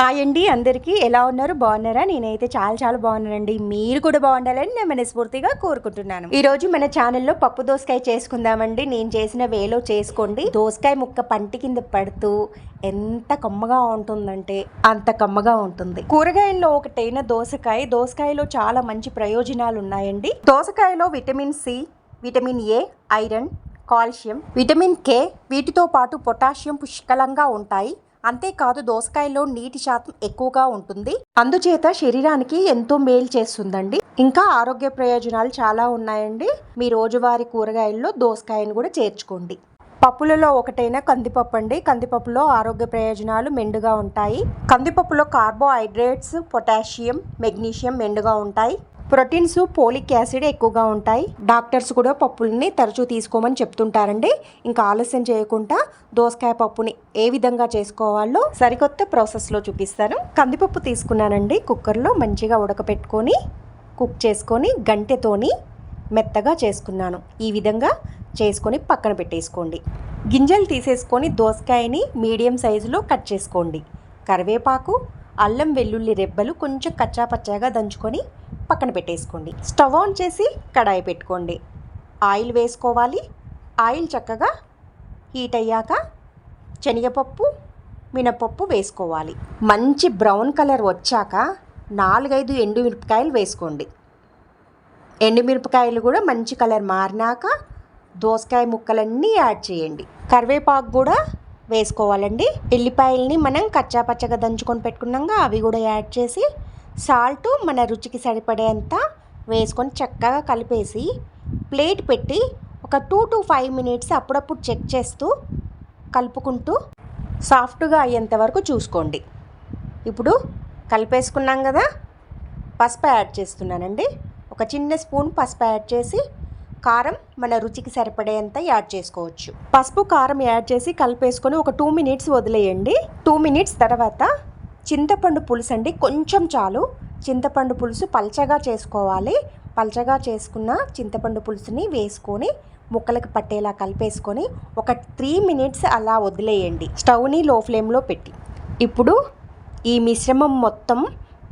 Hi అండి అందరికీ ఎలా ఉన్నారు? బాగున్నారా? నేనైతే చాలా చాలా బాగున్నానండి. మీరు కూడా బాగుండాలని నేను మనస్ఫూర్తిగా కోరుకుంటున్నాను. ఈ రోజు మన ఛానల్లో పప్పు దోసకాయ చేసుకుందామండి. నేను చేసిన వేలో చేసుకోండి. దోసకాయ ముక్క పంటి కింద పడుతూ ఎంత కమ్మగా ఉంటుందంటే అంత కమ్మగా ఉంటుంది. కూరగాయల్లో ఒకటైన దోసకాయ దోసకాయలో చాలా మంచి ప్రయోజనాలు ఉన్నాయండి. దోసకాయలో vitamin C vitamin A iron calcium vitamin K వీటితో పాటు పొటాషియం పుష్కలంగా ఉంటాయి. అంతేకాదు దోసకాయలో నీటి శాతం ఎక్కువగా ఉంటుంది. అందుచేత శరీరానికి ఎంతో మేలు చేస్తుందండి. ఇంకా ఆరోగ్య ప్రయోజనాలు చాలా ఉన్నాయండి. మీ రోజువారీ కూరగాయల్లో దోసకాయను కూడా చేర్చుకోండి. పప్పులలో ఒకటైన కందిపప్పు అండి. కందిపప్పులో ఆరోగ్య ప్రయోజనాలు మెండుగా ఉంటాయి. కందిపప్పులో కార్బోహైడ్రేట్స్ పొటాషియం మెగ్నీషియం మెండుగా ఉంటాయి. ప్రోటీన్స్ పోలిక్ యాసిడ్ ఎక్కువగా ఉంటాయి. డాక్టర్స్ కూడా పప్పుల్ని తరచూ తీసుకోమని చెప్తుంటారండి. ఇంకా ఆలస్యం చేయకుండా దోసకాయ పప్పుని ఏ విధంగా చేసుకోవాలో సరికొత్త ప్రాసెస్లో చూపిస్తాను. కందిపప్పు తీసుకున్నానండి. కుక్కర్లో మంచిగా ఉడకపెట్టుకొని కుక్ చేసుకొని గంటెతోని మెత్తగా చేసుకున్నాను. ఈ విధంగా చేసుకొని పక్కన పెట్టేసుకోండి. గింజలు తీసేసుకొని దోసకాయని మీడియం సైజులో కట్ చేసుకోండి. కరివేపాకు అల్లం వెల్లుల్లి రెబ్బలు కొంచెం కచ్చాపచ్చాగా దంచుకొని పక్కన పెట్టేసుకోండి. స్టవ్ ఆన్ చేసి కడాయి పెట్టుకోండి. ఆయిల్ వేసుకోవాలి. ఆయిల్ చక్కగా హీట్ అయ్యాక శనగపప్పు మినపప్పు వేసుకోవాలి. మంచి బ్రౌన్ కలర్ వచ్చాక నాలుగైదు ఎండుమిరపకాయలు వేసుకోండి. ఎండుమిరపకాయలు కూడా మంచి కలర్ మారినాక దోసకాయ ముక్కలన్నీ యాడ్ చేయండి. కరివేపాకు కూడా వేసుకోవాలండి. ఎల్లిపాయల్ని మనం కచ్చా పచ్చగా దంచుకొని పెట్టుకున్నాక అవి కూడా యాడ్ చేసి సాల్ట్ మన రుచికి సరిపడేంత వేసుకొని చక్కగా కలిపేసి ప్లేట్ పెట్టి ఒక టూ టు ఫైవ్ మినిట్స్ అప్పుడప్పుడు చెక్ చేస్తూ కలుపుకుంటూ సాఫ్ట్గా అయ్యేంత వరకు చూసుకోండి. ఇప్పుడు కలిపేసుకున్నాం కదా పసుపు యాడ్ చేస్తున్నానండి. ఒక చిన్న స్పూన్ పసుపు యాడ్ చేసి కారం మన రుచికి సరిపడేంత యాడ్ చేసుకోవచ్చు. పసుపు కారం యాడ్ చేసి కలిపేసుకొని ఒక టూ మినిట్స్ వదిలేయండి. టూ మినిట్స్ తర్వాత చింతపండు పులుసు అండి కొంచెం చాలు. చింతపండు పులుసు పల్చగా చేసుకోవాలి. పల్చగా చేసుకున్న చింతపండు పులుసుని వేసుకొని ముక్కలకు పట్టేలా కలిపేసుకొని ఒక త్రీ మినిట్స్ అలా వదిలేయండి. స్టవ్ని లో ఫ్లేమ్లో పెట్టి. ఇప్పుడు ఈ మిశ్రమం మొత్తం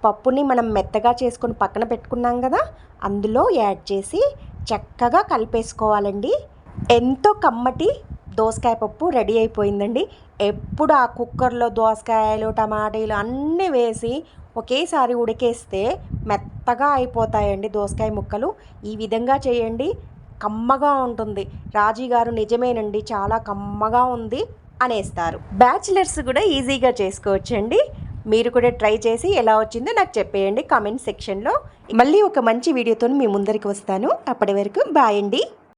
పప్పుని మనం మెత్తగా చేసుకొని పక్కన పెట్టుకున్నాం కదా అందులో యాడ్ చేసి చక్కగా కలిపేసుకోవాలండి. ఎంతో కమ్మటి దోసకాయ పప్పు రెడీ అయిపోయిందండి. ఎప్పుడు ఆ కుక్కర్లో దోసకాయలు టమాటీలు అన్నీ వేసి ఒకేసారి ఉడికేస్తే మెత్తగా అయిపోతాయండి దోసకాయ ముక్కలు. ఈ విధంగా చేయండి. కమ్మగా ఉంటుంది. రాజీ గారు నిజమేనండి చాలా కమ్మగా ఉంది అనేస్తారు. బ్యాచిలర్స్ కూడా ఈజీగా చేసుకోవచ్చండి. మీరు కూడా ట్రై చేసి ఎలా వచ్చిందో నాకు చెప్పేయండి కామెంట్ సెక్షన్లో. మళ్ళీ ఒక మంచి వీడియోతో మీ ముందరికి వస్తాను. అప్పటి వరకు బాయ్ అండి.